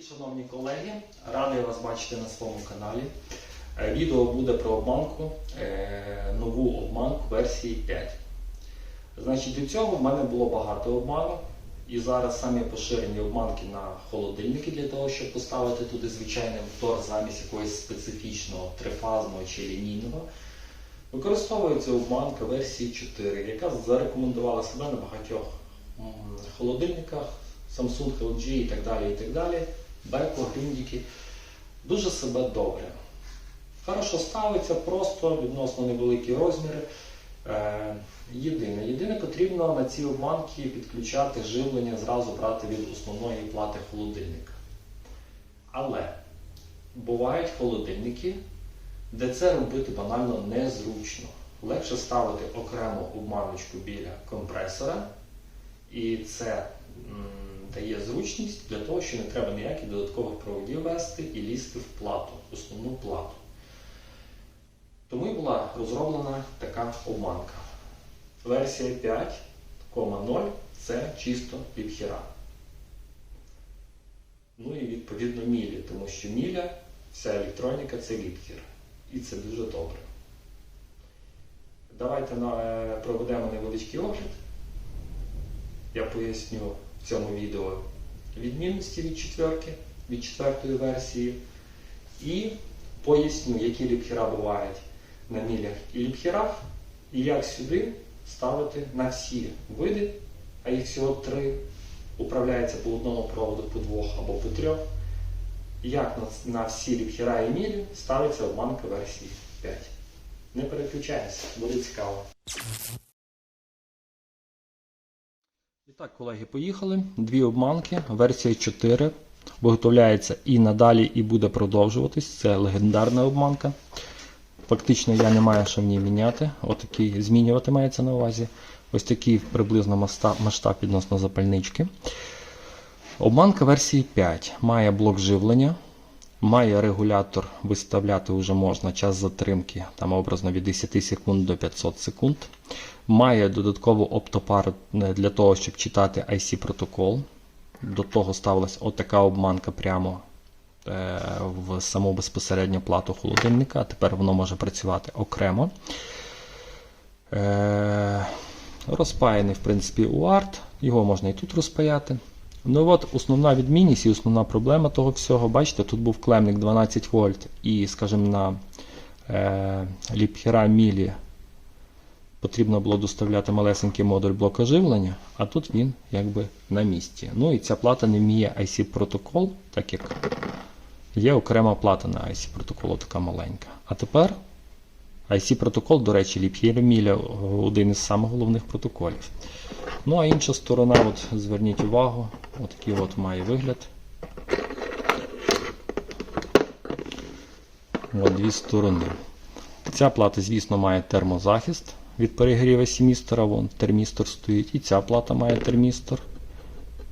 Привіт, шановні колеги! Радий вас бачити на своєму каналі. Е, Відео буде про обманку, е, нову обманку версії 5. Значить, до цього в мене було багато обманок. І зараз самі поширені обманки на холодильники для того, щоб поставити туди звичайний мотор замість якогось специфічного трифазного чи лінійного. Використовується обманка версії 4, яка зарекомендувала себе на багатьох холодильниках, Samsung, LG і так далі. і так далі. Беко, гріндіки. Дуже себе добре. Хорошо ставиться, просто відносно невеликі розміри. Е, єдине, єдине потрібно на ці обманки підключати живлення, зразу брати від основної плати холодильника. Але бувають холодильники, де це робити банально незручно. Легше ставити окрему обманочку біля компресора, і це дає зручність для того, що не треба ніяких додаткових проводів вести і лізти в плату, основну плату. Тому і була розроблена така обманка. Версія 5.0 це чисто ліпхера. Ну і відповідно мілі, тому що міля, вся електроніка це ліпхер. І це дуже добре. Давайте е, проведемо невеличкий огляд. Я поясню в цьому відео відмінності від четверки, від четвертої версії. І поясню, які ліпхера бувають на мілях і ліпхерах, і як сюди ставити на всі види, а їх всього три, управляється по одному проводу, по двох або по трьох. Як на, на всі ліпхера і мілі ставиться обманка версії 5. Не переключайся, буде цікаво. І так, колеги, поїхали. Дві обманки. Версія 4 виготовляється і надалі, і буде продовжуватись. Це легендарна обманка. Фактично я не маю що в ній міняти. Отакий змінювати мається на увазі. Ось такий приблизно масштаб відносно запальнички. Обманка версії 5 має блок живлення, має регулятор, виставляти вже можна час затримки, там образно від 10 секунд до 500 секунд. Має додаткову оптопару е, для того, щоб читати IC протокол. До того ставилась отака обманка прямо е, в саму безпосередню плату холодильника, тепер воно може працювати окремо. Е, Розпаяний, в принципі, UART, його можна і тут розпаяти. Ну от основна відмінність і основна проблема того всього, бачите, тут був клемник 12 вольт і, скажімо, на е, ліпхера мілі потрібно було доставляти малесенький модуль блока живлення, а тут він якби на місці. Ну і ця плата не вміє IC протокол, так як є окрема плата на IC протоколу, така маленька. А тепер IC протокол, до речі, Ліп'єр Міля один із самих головних протоколів. Ну а інша сторона, от зверніть увагу, отакий от має вигляд. От дві сторони. Ця плата, звісно, має термозахист від перегріву семістора, вон термістор стоїть, і ця плата має термістор.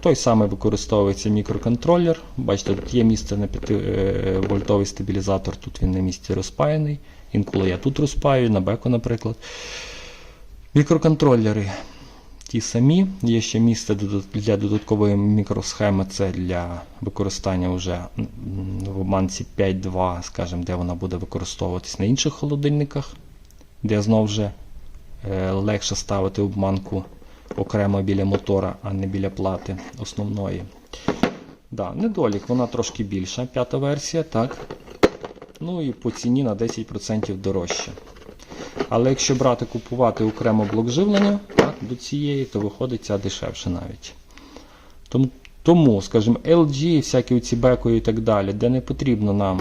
Той самий використовується мікроконтролер. Бачите, тут є місце на 5 вольтовий стабілізатор, тут він на місці розпаяний. Інколи я тут розпаюю, на беку, наприклад. Мікроконтролери ті самі. Є ще місце для додаткової мікросхеми, це для використання вже в обманці 5.2, скажімо, де вона буде використовуватись на інших холодильниках, де знову вже е, легше ставити обманку окремо біля мотора, а не біля плати основної. Да, недолік, вона трошки більша, п'ята версія, так. Ну і по ціні на 10% дорожче. Але якщо брати купувати окремо блок живлення так, до цієї, то виходить ця дешевше навіть. Тому, тому скажімо, LG, всякі оці беко і так далі, де не потрібно нам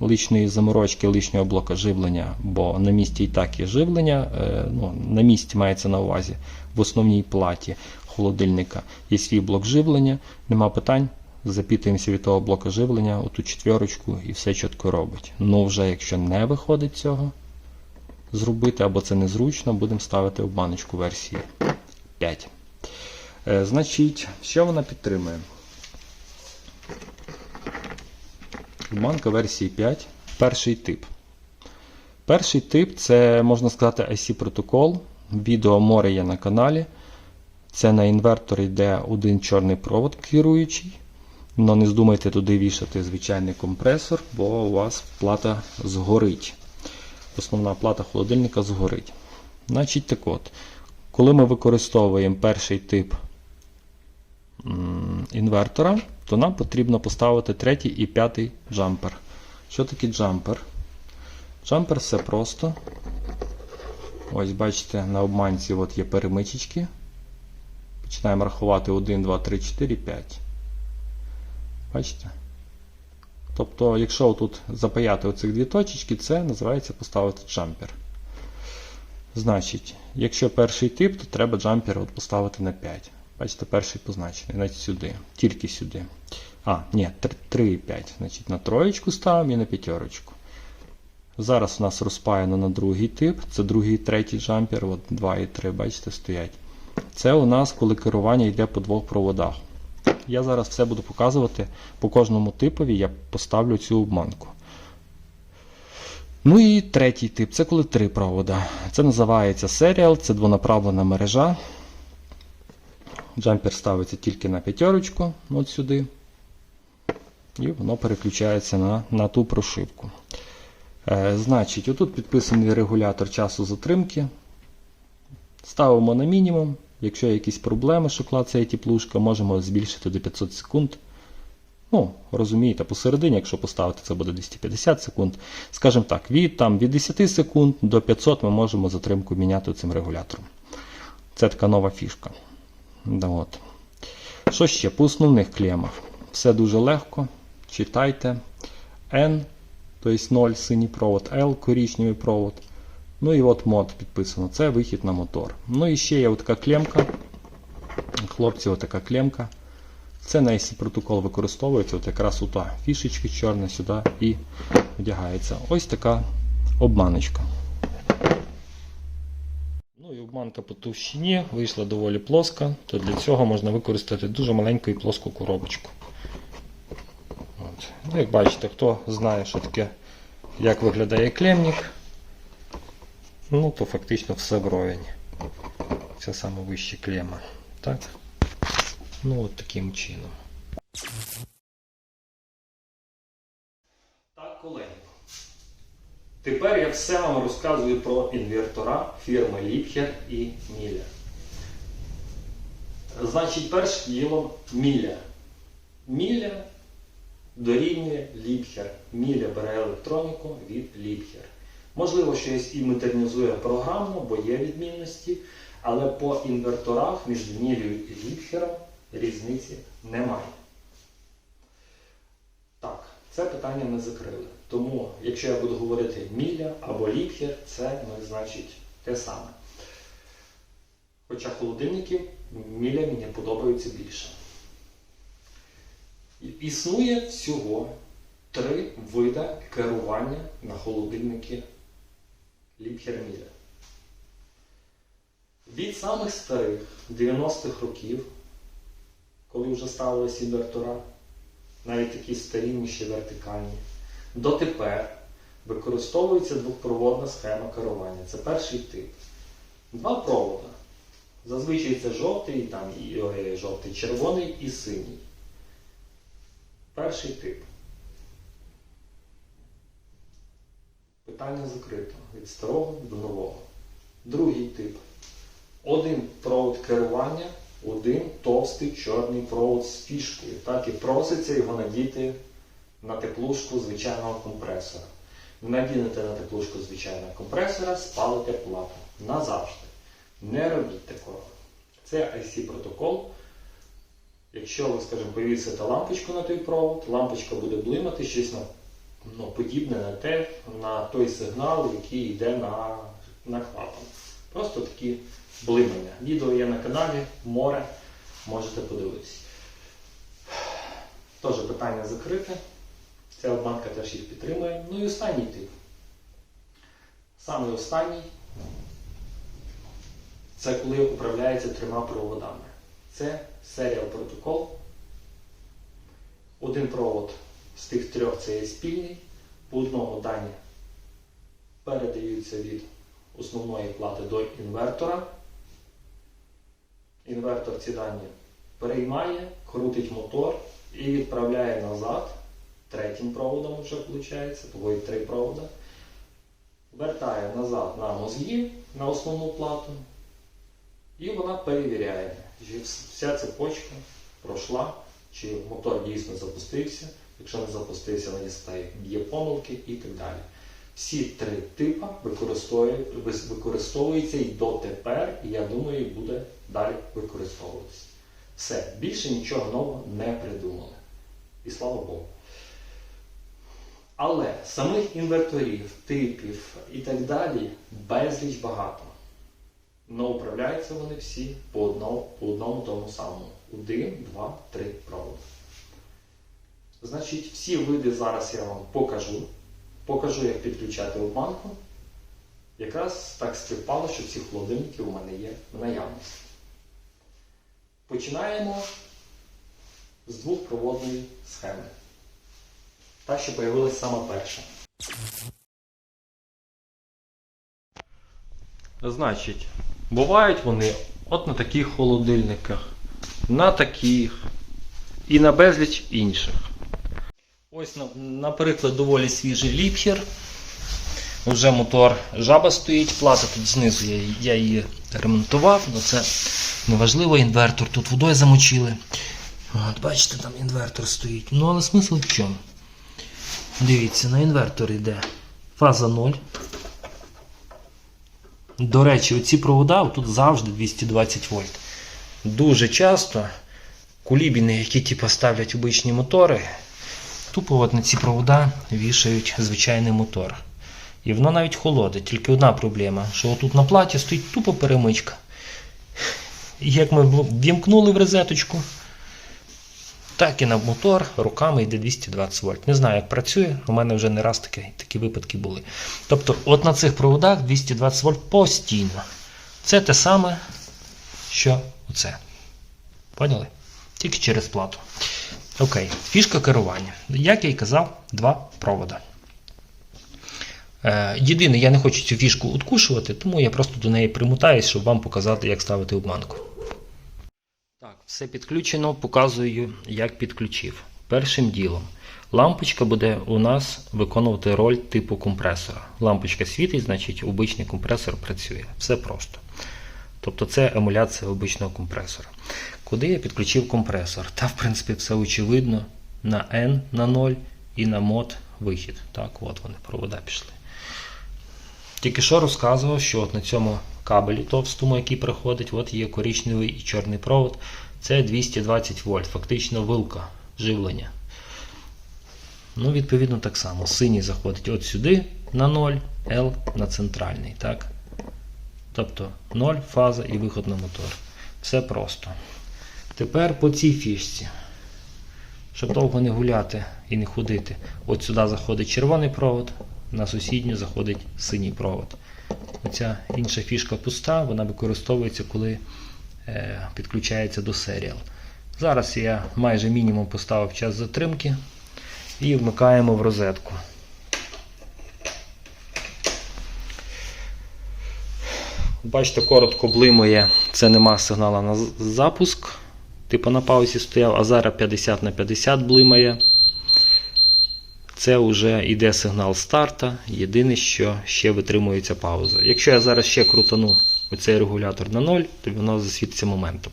лишньої заморочки, лишнього блока живлення, бо на місці і так є живлення, е, ну, на місці мається на увазі в основній платі холодильника є свій блок живлення, нема питань. Запітуємося від того блока живлення, оту четверочку і все чітко робить. Ну вже якщо не виходить цього, зробити, або це незручно, будемо ставити обманочку версії 5. Е, значить, що вона підтримує? Обманка версії 5. Перший тип. Перший тип це, можна сказати, IC протокол. Відео море є на каналі. Це на інвертор йде один чорний провод керуючий. Но не здумайте туди вішати звичайний компресор, бо у вас плата згорить. Основна плата холодильника згорить. Значить, так от, коли ми використовуємо перший тип інвертора, то нам потрібно поставити третій і п'ятий джампер. Що таке джампер? Джампер все просто. Ось бачите, на обманці от є перемичечки. Починаємо рахувати 1, 2, 3, 4, 5. Бачите? Тобто, якщо тут запаяти оцих дві точечки, це називається поставити джампер. Значить, якщо перший тип, то треба джампер от поставити на 5. Бачите, перший позначений, навіть сюди, тільки сюди. А, ні, 3 і 5. Значить, на троєчку ставимо і на п'ятерочку. Зараз у нас розпаяно на другий тип, це другий і третій джампер, от 2 і 3, бачите, стоять. Це у нас, коли керування йде по двох проводах. Я зараз все буду показувати по кожному типові, я поставлю цю обманку. Ну і третій тип це коли три провода. Це називається серіал, це двонаправлена мережа. Джампер ставиться тільки на п'ятерочку, от сюди. І воно переключається на, на ту прошивку. Е, значить, отут підписаний регулятор часу затримки. Ставимо на мінімум. Якщо є якісь проблеми, що клацає тіплушка, можемо збільшити до 500 секунд. Ну, розумієте, посередині, якщо поставити, це буде 250 секунд. Скажімо так, від, там, від 10 секунд до 500 ми можемо затримку міняти цим регулятором. Це така нова фішка. От. Що ще? По основних клемах. Все дуже легко. Читайте. N, тобто 0 синій провод, L коричневий провод. Ну і от мод підписано. Це вихід на мотор. Ну і ще є така клемка. Хлопці, отака клемка. Це на IC протокол використовується. От якраз ота фішечки чорна сюди і вдягається. Ось така обманочка. Ну по товщині вийшла доволі плоска, то для цього можна використати дуже маленьку і плоску коробочку. От. Ну, як бачите, хто знає, що таке, як виглядає клемник, ну то фактично все вровень. Це саме вища клема. Так? Ну от таким чином. Так, колеги. Тепер я все вам розказую про інвертора фірми Liebherr і Міля. Значить, першим ділом Міля. Міля дорівнює Liebherr. Міля бере електроніку від Liebherr. Можливо, щось і модернізує програмно, бо є відмінності, але по інверторах між Мілею і Liebherr різниці немає. Так, це питання ми закрили. Тому, якщо я буду говорити міля або ліпхер, це ну, значить те саме. Хоча холодильників міля мені подобаються більше. Існує всього три вида керування на холодильники ліпхер міля. Від самих старих 90-х років, коли вже ставилися інвертора, навіть такі старі, ще вертикальні. Дотепер використовується двопроводна схема керування. Це перший тип. Два провода. Зазвичай це жовтий, там, і, ой, жовтий, червоний і синій. Перший тип. Питання закрито від старого до нового. Другий тип. Один провод керування, один товстий чорний провод з фішкою. Так і проситься його надіти на теплушку звичайного компресора. Надінете на теплушку звичайного компресора, спалите плату. Назавжди. Не робіть такого. Це IC протокол. Якщо ви, скажімо, повісите лампочку на той провод, лампочка буде блимати щось на, ну, подібне на те, на той сигнал, який йде на, на клапан. Просто такі блимання. Відео є на каналі, море, можете подивитися. Теж питання закрите. Ця обманка теж їх підтримує. Ну і останній тип. Саме останній це коли управляється трьома проводами. Це серіал протокол. Один провод з тих трьох це є спільний. По одному дані передаються від основної плати до інвертора. Інвертор ці дані переймає, крутить мотор і відправляє назад третім проводом вже виходить, того і три провода. Вертає назад на мозги на основну плату. І вона перевіряє, чи вся цепочка пройшла, чи мотор дійсно запустився. Якщо не запустився, вона дістає, є помилки і так далі. Всі три типи використовуються і дотепер, і я думаю, буде далі використовуватися. Все, більше нічого нового не придумали. І слава Богу. Але самих інверторів, типів і так далі безліч багато. Но управляються вони всі по одному, по одному тому самому. Один, два, три проводи. Значить, всі види зараз я вам покажу. Покажу, як підключати обманку. Якраз так співпало, що ці холодильники у мене є в наявності. Починаємо з двохпроводної схеми. Та, що з'явилася саме перша. Значить, бувають вони от на таких холодильниках, на таких і на безліч інших. Ось, наприклад, доволі свіжий ліпхер. Вже мотор жаба стоїть, плата тут знизу я, я її ремонтував, але це неважливо, інвертор тут водою замочили. От, бачите, там інвертор стоїть. Ну, але смисл в чому? Дивіться, на інвертор йде фаза 0. До речі, оці провода тут завжди 220 вольт. Дуже часто кулібіни, які типу, ставлять обичні мотори, тупо от на ці провода вішають звичайний мотор. І воно навіть холодить. Тільки одна проблема, що отут на платі стоїть тупо перемичка. І як ми вімкнули в розеточку, так і на мотор руками йде 220 вольт. Не знаю, як працює, у мене вже не раз такі, такі випадки були. Тобто, от на цих проводах 220 вольт постійно. Це те саме, що оце. Поняли? Тільки через плату. Окей, фішка керування. Як я і казав, два провода. Е, Єдине, я не хочу цю фішку откушувати, тому я просто до неї примутаюсь, щоб вам показати, як ставити обманку. Все підключено, показую, як підключив. Першим ділом. Лампочка буде у нас виконувати роль типу компресора. Лампочка світить, значить обичний компресор працює. Все просто. Тобто це емуляція обичного компресора. Куди я підключив компресор? Та, в принципі, все очевидно. На N на 0 і на мод вихід. Так, от вони, провода пішли. Тільки що розказував, що от на цьому кабелі товстому, який приходить, от є коричневий і чорний провод. Це 220 вольт, фактично вилка живлення. Ну, відповідно, так само. Синій заходить от сюди на 0, L на центральний. так? Тобто 0 фаза і виход на мотор. Все просто. Тепер по цій фішці. Щоб довго не гуляти і не ходити. От сюди заходить червоний провод, на сусідню заходить синій провод. Оця інша фішка пуста, вона використовується, коли підключається до серіал. Зараз я майже мінімум поставив час затримки і вмикаємо в розетку. Бачите, коротко блимає, це нема сигналу на запуск. Типу на паузі стояв, а зараз 50 на 50 блимає. Це вже йде сигнал старта. Єдине, що ще витримується пауза. Якщо я зараз ще крутану оцей регулятор на 0, то воно засвітиться моментом.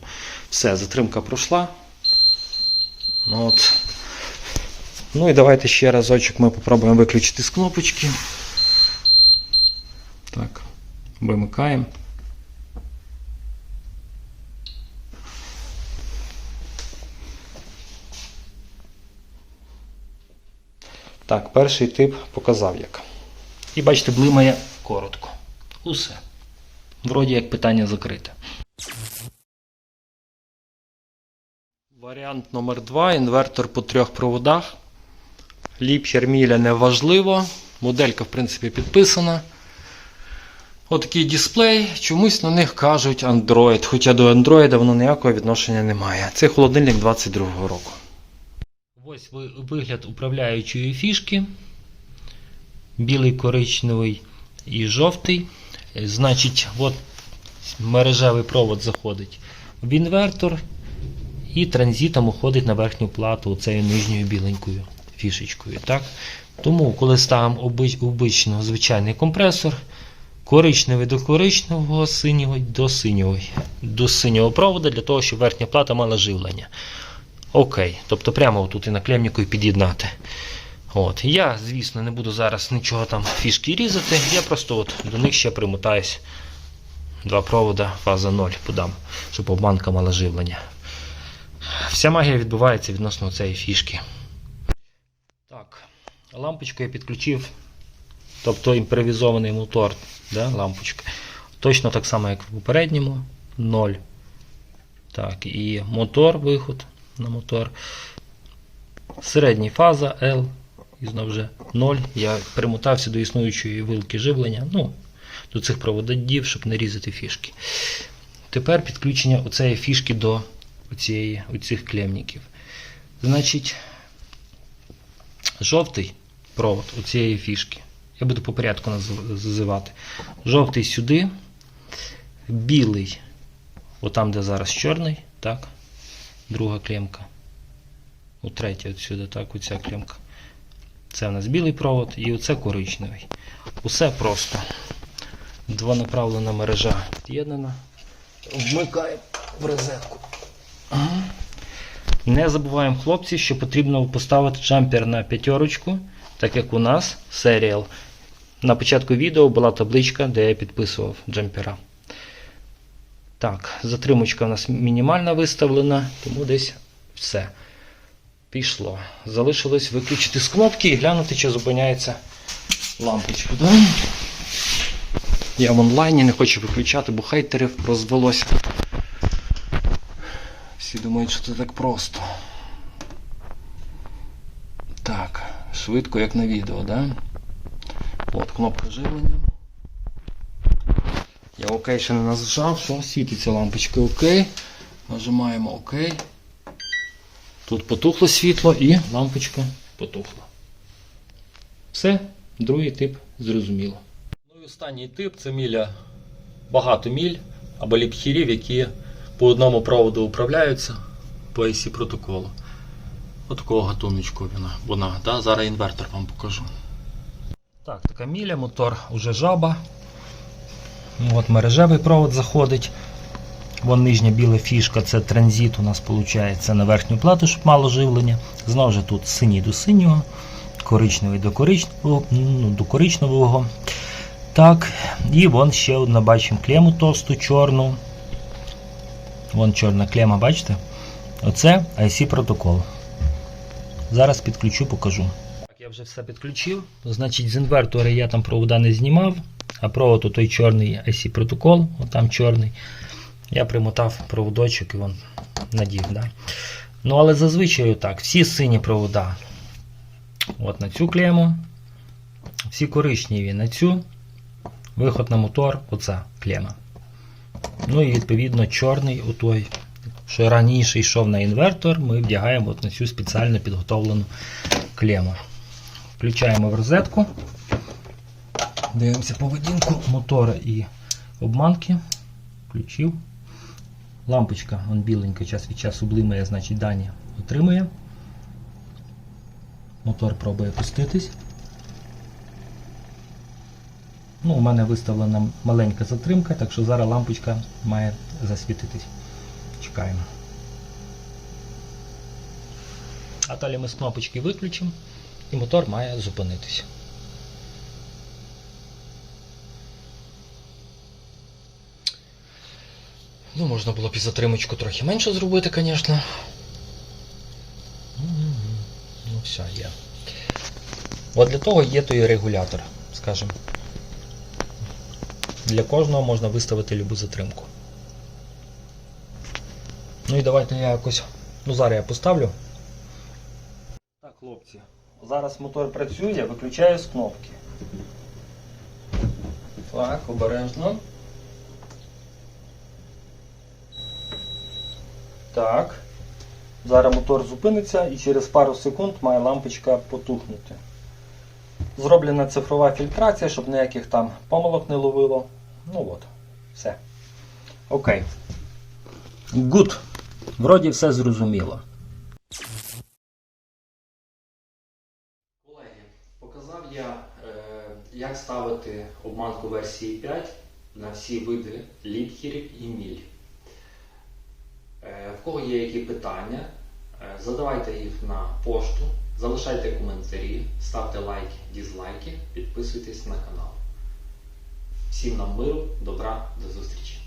Все, затримка пройшла. Ну, от. ну і давайте ще разочок ми попробуємо виключити з кнопочки. Так, вимикаємо. Так, перший тип показав як. І бачите, блимає коротко. Усе. Вроді як питання закрите. Варіант номер 2 інвертор по трьох проводах. Ліпчер міля не важливо. Моделька, в принципі, підписана. Отакий дисплей. Чомусь на них кажуть Android. Хоча до Android воно ніякого відношення не має. Це холодильник 22-го року. Ось вигляд управляючої фішки. Білий, коричневий і жовтий. Е, Значить, от мережевий провод заходить в інвертор і транзитом уходить на верхню плату цією нижньою біленькою фішечкою. Так? Тому, коли ставимо обично звичайний компресор, коричневий до коричневого, синього до синього, до синього проводу, для того, щоб верхня плата мала живлення. Окей, тобто прямо тут і на клемніку і під'єднати. От. Я, звісно, не буду зараз нічого там фішки різати, я просто от до них ще примотаюсь. Два провода, фаза 0 подам, щоб обманка мала живлення. Вся магія відбувається відносно цієї фішки. Так, лампочку я підключив, тобто імпровізований мотор, да, лампочка. Точно так само, як в попередньому, 0. Так, і мотор, виход на мотор. Середня фаза L. І знову вже 0. Я примотався до існуючої вилки живлення. Ну, до цих проводів, щоб не різати фішки. Тепер підключення оцеї фішки до оцієї, оцих клемників. Значить, жовтий провод у цієї фішки. Я буду по порядку назив- називати. Жовтий сюди, білий, отам, де зараз чорний, так. Друга клемка. У третя отсюди, так, оця клемка. Це у нас білий провод і оце коричневий. Усе просто. Двонаправлена мережа під'єднана. Вмикаємо в розетку. Не забуваємо, хлопці, що потрібно поставити джампер на п'ятерочку, так як у нас серіал. На початку відео була табличка, де я підписував джампера. Так, затримочка у нас мінімальна виставлена, тому десь все. Пішло. Залишилось виключити з кнопки і глянути, чи зупиняється лампочка. Да? Я в онлайні не хочу виключати, бо хейтерів розвелося. Всі думають, що це так просто. Так, швидко, як на відео, да? От кнопка живлення. Я ОК ще не нажав, що світиться лампочка ОК. Нажимаємо ОК. Тут потухло світло і лампочка потухла. Все, другий тип зрозуміло. Ну і останній тип це міля багато міль або ліпхірів, які по одному проводу управляються по IC протоколу. Отакого гатуночку вона. вона да? Зараз інвертор вам покажу. Так, така міля, мотор уже жаба. От мережевий провод заходить. Вон нижня біла фішка, це транзит у нас виходить на верхню плату, щоб мало живлення. Знову ж тут синій до синього, коричневий до коричневого, ну, до коричневого. Так, і вон ще одна бачимо клему товсту чорну. Вон чорна клема, бачите? Оце IC протокол. Зараз підключу, покажу. Так, я вже все підключив. Значить, з інвертора я там провода не знімав, а провод той чорний IC протокол, отам чорний. Я примотав проводочок і вон надів. Да? Ну, але зазвичай так, всі сині провода от на цю клему, всі коричневі на цю, виход на мотор, оця клема. Ну і відповідно чорний, отой, що раніше йшов на інвертор, ми вдягаємо от на цю спеціально підготовлену клему. Включаємо в розетку. Дивимося поведінку мотора і обманки. Включив. Лампочка он біленька час від часу блимає, значить дані отримує. Мотор пробує пуститись. Ну, у мене виставлена маленька затримка, так що зараз лампочка має засвітитись. Чекаємо. А далі ми з кнопочки виключимо і мотор має зупинитись. Ну, можна було і затримочку трохи менше зробити, звісно. Ну, все, є. От для того є той регулятор, скажімо. Для кожного можна виставити любу затримку. Ну і давайте я якось. Ну, зараз я поставлю. Так, хлопці. Зараз мотор працює, виключаю з кнопки. Так, обережно. Так. Зараз мотор зупиниться і через пару секунд має лампочка потухнути. Зроблена цифрова фільтрація, щоб ніяких там помилок не ловило. Ну от, все. Окей. Good. Вроді все зрозуміло. Колеги, показав я, е, як ставити обманку версії 5 на всі види ліпхерів і міль. Е, В кого є які питання, е, задавайте їх на пошту, залишайте коментарі, ставте лайки, дізлайки, підписуйтесь на канал. Всім нам миру, добра, до зустрічі!